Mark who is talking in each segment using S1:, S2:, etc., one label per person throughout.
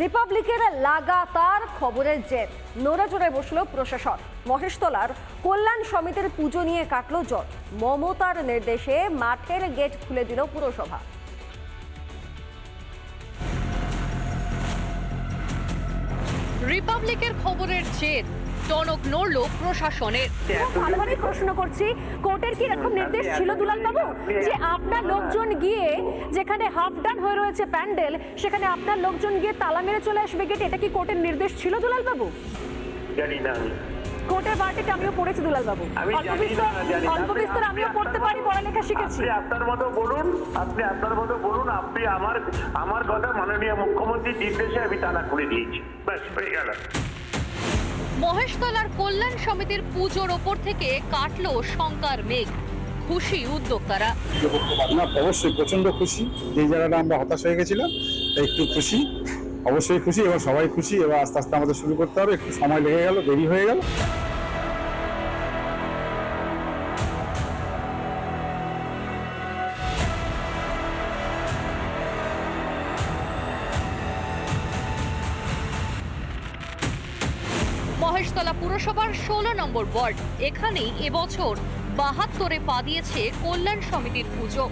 S1: রিপাবলিকের লাগাতার খবরের জের। নড়াচড়ে বসল প্রশাসন। মহেশতলার কল্যাণ সমিতির পুজো নিয়ে কাটল জট মমতার নির্দেশে মাঠের গেট খুলে দিল পুরসভা।
S2: রিপাবলিকের খবরের জের। টনক নড়ল প্রশাসনের।
S1: ভালোভাবে প্রশ্ন করছি। কোর্টের কি এরকম নির্দেশ ছিল দুলাল বাবু? যে আপনার লোকজন গিয়ে যেখানে হাফ ডান হয়ে রয়েছে প্যান্ডেল সেখানে আপনার লোকজন গিয়ে তালা মেরে চলে আসবে গেটে এটা কি কোর্টের নির্দেশ ছিল দুলাল বাবু?
S3: জানি না
S1: কোর্টের বার্টিতে আমিও পড়েছি দুলাল বাবু।
S3: আমি
S1: অল্প
S3: জানি
S1: বিস্তর
S3: না, জানি না।
S1: অল্প বিস্তর আমিও পড়তে পারি পড়ালেখা শিখেছি।
S3: আপনি আপনার মতো বলুন আপনি আপনার মতো বলুন আপনি আমার আমার কথা মাননীয় মুখ্যমন্ত্রীর নির্দেশে আমি তালা করে দিয়েছি। ব্যাস হয়ে গেল।
S2: মহেশতলার কল্যাণ সমিতির পুজোর ওপর থেকে কাটল শঙ্কার মেঘ। খুশি উদ্যোক্তারা।
S4: না, অবশ্যই প্রচণ্ড খুশি। যে জায়গাটা আমরা হতাশ হয়ে গেছিলাম, একটু খুশি। অবশ্যই খুশি এবার সবাই খুশি। এবার আস্তে আস্তে আমাদের শুরু করতে হবে। একটু সময় লেগে গেল, দেরি হয়ে গেল।
S2: মহেশতলা পুরসভার ষোলো নম্বর ওয়ার্ড। এখানেই এবছর বাহাত্তরে পা দিয়েছে কল্যাণ সমিতির পুজো।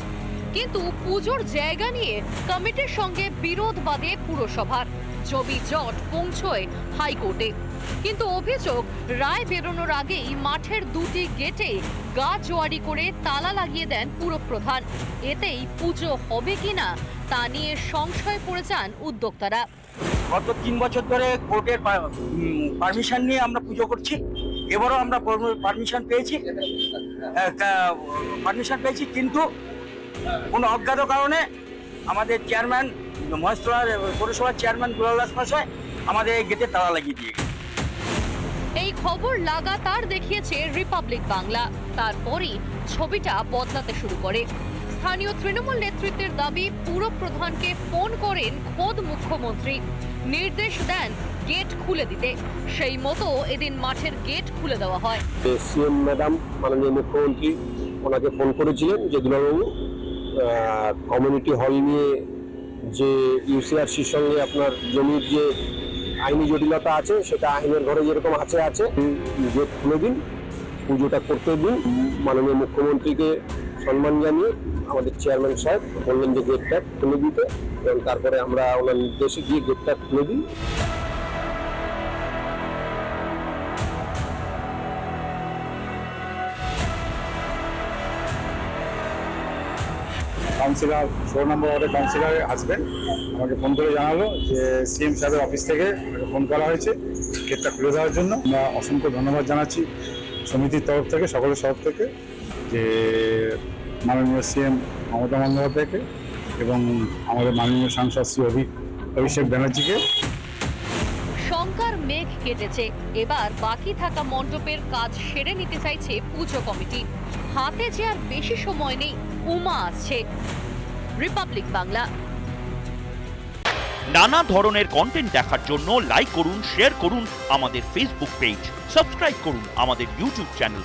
S2: কিন্তু পুজোর জায়গা নিয়ে কমিটির সঙ্গে বিরোধ বাদে পুরসভার। জবি জট পৌঁছয় হাইকোর্টে। কিন্তু অভিযোগ, রায় বেরোনোর আগেই মাঠের দুটি গেটে গা জোয়ারি করে তালা লাগিয়ে দেন পুরপ্রধান। এতেই পুজো হবে কিনা তা নিয়ে সংশয়ে পড়ে যান উদ্যোক্তারা।
S5: গত তিন বছর ধরে কোর্টের পারমিশন নিয়ে আমরা পুজো করছি। এবারও আমরা পারমিশন পেয়েছি। পারমিশন পেয়েছি কিন্তু কোনো অজ্ঞাত কারণে আমাদের চেয়ারম্যান মহেশতলার পৌরসভার চেয়ারম্যান দুলাল দাস আমাদের গেটে তালা লাগিয়ে দিয়ে গেছে।
S2: এই খবর লাগাতার দেখিয়েছে রিপাবলিক বাংলা। তারপরই ছবিটা বদলাতে শুরু করে। স্থানীয় তৃণমূল নেতৃত্বের দাবি, পুরো প্রধানকে ফোন করেন খোদ মুখ্যমন্ত্রী। নির্দেশ দেন গেট খুলে দিতে। সেই মতো এদিন মাঠের গেট খুলে দেওয়া হয়।
S6: সিএম ম্যাডাম, মাননীয় মুখ্যমন্ত্রী, ওনাকে ফোন করেছিলেন যে দুলাবাবু কমিউনিটি হল নিয়ে যে ইউসিআরসির সঙ্গে আপনার জমির যে আইনি জটিলতা আছে, সেটা আইনের ঘরে যেরকম আছে আছে, গেট খুলে দিন, পুজোটা করতে দিন। মাননীয় মুখ্যমন্ত্রীকে সম্মান জানিয়ে আমাদের চেয়ারম্যান সাহেব বললেন যে গেটটা খুলে দিতে এবং তারপরে আমরা ওনার নির্দেশে গিয়ে গেটটা খুলে দিই।
S4: কাউন্সিলার ষোলো নম্বর ওয়ার্ডের কাউন্সিলরের আসবেন। আমাকে ফোন করে জানালো যে সিএম সাহেবের অফিস থেকে ফোন করা হয়েছে গেটটা খুলে দেওয়ার জন্য। আমরা অসংখ্য ধন্যবাদ জানাচ্ছি সমিতির তরফ থেকে, সকলের তরফ থেকে। যে মাননীয় সিএম মমতা বন্দ্যোপাধ্যায়কে এবং আমাদের মাননীয় সাংসদ শ্রী অভি অভিষেক ব্যানার্জিকে।
S2: শঙ্কার মেঘ কেটেছে। এবার বাকি থাকা মণ্ডপের কাজ সেরে নিতে চাইছে পুজো কমিটি। হাতে যে আর বেশি সময় নেই উমা আসছে রিপাবলিক বাংলা।
S7: নানা ধরনের কন্টেন্ট দেখার জন্য লাইক করুন শেয়ার করুন আমাদের ফেসবুক পেজ সাবস্ক্রাইব করুন আমাদের ইউটিউব চ্যানেল